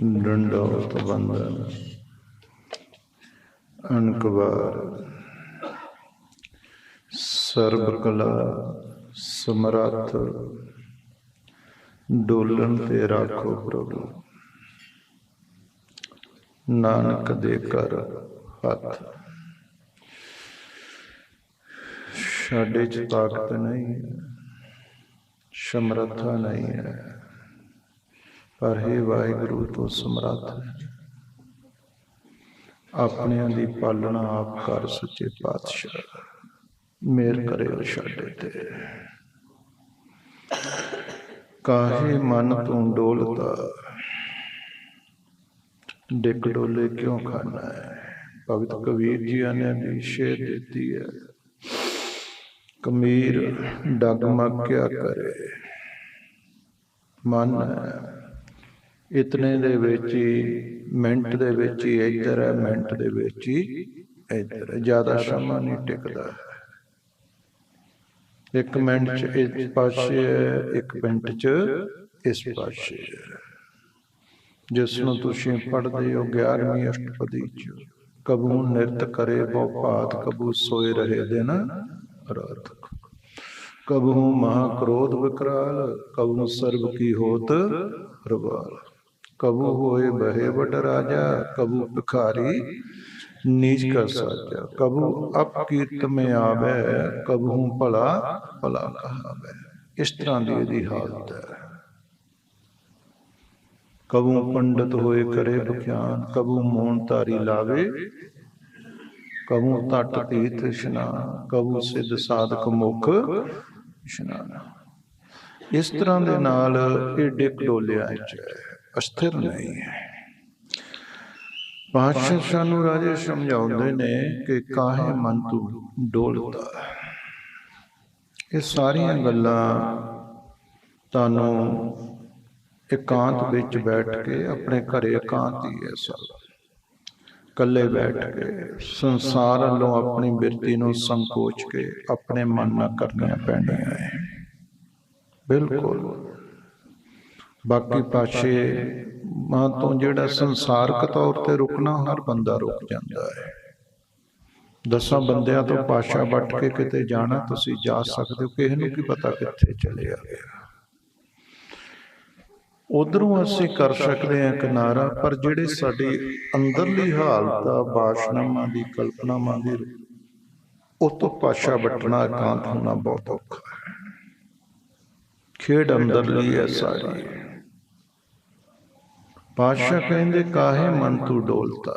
ਡੰਡੋਤ ਬੰਦਨ ਅਨਕਵਾਰ ਸਰਬ ਕਲਾ ਸਮਰੱਥ ਡੋਲਣ ਤੇ ਰਾਖੋ ਪ੍ਰਭੂ ਨਾਨਕ ਦੇ ਕਰ ਹੱਥ ਸਾਡੇ ਚ ਤਾਕਤ ਨਹੀਂ ਹੈ ਸਮਰੱਥਾ ਨਹੀਂ ਹੈ ਪਰ ਹੈ ਵਾਹਿਗੁਰੂ, ਤੋਂ ਸਮਰੱਥ ਆਪਣਿਆਂ ਦੀ ਪਾਲਣਾ ਆਪ ਕਰ, ਸੱਚੇ ਪਾਤਸ਼ਾਹ। ਮੇਰ ਕਰਿਓ ਸਾਡੇ ਤੇ। ਕਾਹੇ ਮਨ ਤੋਂ ਡੋਲਦਾ ਡਿੱਗ ਡੋਲੇ ਕਿਉਂ ਖਾਨਾ ਹੈ? ਭਗਤ ਕਬੀਰ ਜੀ ਨੇ ਵੀ ਸ਼ੇਰ ਦਿੱਤੀ ਹੈ। ਕਮੀਰ ਡਗਮਗ ਕਰੇ। ਮਨ ਇਤਨੇ ਦੇ ਵਿੱਚ ਹੀ, ਮਿੰਟ ਦੇ ਵਿੱਚ ਹੀ ਇੱਧਰ ਹੈ, ਮਿੰਟ ਦੇ ਵਿੱਚ ਹੀ ਇੱਧਰ ਹੈ। ਜ਼ਿਆਦਾ ਸਮਾਂ ਨਹੀਂ ਟਿਕਦਾ। ਇੱਕ ਮਿੰਟ ਚ ਇਸ ਪਾਸੇ ਹੈ, ਇੱਕ ਮਿੰਟ ਚ ਇਸ ਪਾਸੇ ਜਿਸ ਨੂੰ ਤੁਸੀਂ ਪੜ੍ਹਦੇ ਹੋ 11ਵੀਂ ਅਸ਼ਟਪਦੀ ਚ, ਕਬੂ ਨਿਰਤ ਕਰੇ ਬਹੁ ਭਾਤ ਕਬੂ ਸੋਏ ਰਹੇ ਦਿਨ ਰਾਤ। ਕਬੂ ਮਹਾ ਕ੍ਰੋਧ ਵਿਕਰਾਲ, ਕਬੂ ਸਰਬ ਕੀ ਹੋਤ ਰਵਾਲ। ਕਬੂ ਹੋਏ ਬਹਿ ਵਡ ਰਾਜਾ ਕਬੂ ਭਿਖਾਰੀ ਨੀਚ ਕਰ ਸਾਜਾ ਕਬੂ ਅਪ ਕੀਰਤ ਮੇ ਆਵੇ ਕਬੂ ਭਲਾ ਭਲਾ ਕਹਾਵੇ। ਇਸ ਤਰ੍ਹਾਂ ਦੀ ਇਹਦੀ ਹਾਲਤ ਹੈ। ਕਬੂ ਪੰਡਤ ਹੋਏ ਕਰੇ ਬਖਿਆਨ ਕਬੂ ਮੋਹਨ ਧਾਰੀ ਲਾਵੇ। ਕਬੂ ਤਟ ਤੀਰਥ ਇਸ਼ਨਾਨ ਕਬੂ ਸਿੱਧ ਸਾਧਕ ਮੁਖ ਇਸ਼ਨਾਨ। ਇਸ ਤਰ੍ਹਾਂ ਦੇ ਨਾਲ ਇਹ ਡਿੱਕ ਡੋਲਿਆ ਚ ਅਸਥਿਰ ਨਹੀਂ ਹੈ ਪਾਤਸ਼ਾਹ ਸਾਨੂੰ ਰਾਜੇ ਸਮਝਾਉਂਦੇ ਨੇ ਕਿ ਕਾਹੇ ਮਨ ਤੂੰ ਡੋਲਦਾ ਇਹ ਸਾਰੀਆਂ ਗੱਲਾਂ ਤੁਹਾਨੂੰ ਇਕਾਂਤ ਵਿੱਚ ਬੈਠ ਕੇ ਆਪਣੇ ਘਰੇ ਇਕਾਂਤ ਹੀ ਹੈ ਸਭ ਇਕੱਲੇ ਬੈਠ ਕੇ ਸੰਸਾਰ ਵੱਲੋਂ ਆਪਣੀ ਬਿਰਤੀ ਨੂੰ ਸੰਕੋਚ ਕੇ ਆਪਣੇ ਮਨ ਨਾਲ ਕਰਨੀਆਂ ਪੈਣੀਆਂ ਹੈ ਬਿਲਕੁਲ ਬਾਕੀ ਪਾਸ਼ੇ ਮਾਂ ਤੋਂ ਜਿਹੜਾ ਸੰਸਾਰਕ ਤੌਰ ਤੇ ਰੁਕਣਾ ਹਰ ਬੰਦਾ ਰੁਕ ਜਾਂਦਾ ਹੈ। ਦਸਾਂ ਬੰਦਿਆਂ ਤੋਂ ਪਾਸ਼ਾ ਵੱਟ ਕੇ ਕਿਤੇ ਜਾਣਾ ਤੁਸੀਂ ਜਾ ਸਕਦੇ ਹੋ ਕਿਸੇ ਨੂੰ ਕੀ ਪਤਾ ਕਿੱਥੇ ਚਲੇ ਆ ਗਿਆ। ਉਧਰੋਂ ਅਸੀਂ ਕਰ ਸਕਦੇ ਹਾਂ ਕਿਨਾਰਾ ਪਰ ਜਿਹੜੇ ਸਾਡੀ ਅੰਦਰਲੀ ਹਾਲਤ ਆ ਬਾਸ਼ਨਾਵਾਂ ਦੀ ਕਲਪਨਾਵਾਂ ਦੀ ਉਹ ਤੋਂ ਪਾਸ਼ਾ ਵੱਟਣਾ ਇਕਾਂਤ ਹੋਣਾ ਬਹੁਤ ਔਖਾ ਹੈ। ਖੇਡ ਅੰਦਰਲੀ ਹੈ ਸਾਰੀ। ਪਾਸ਼ਾ ਕਹਿੰਦੇ ਕਾਹੇ ਮਨ ਤੂੰ ਡੋਲਤਾ?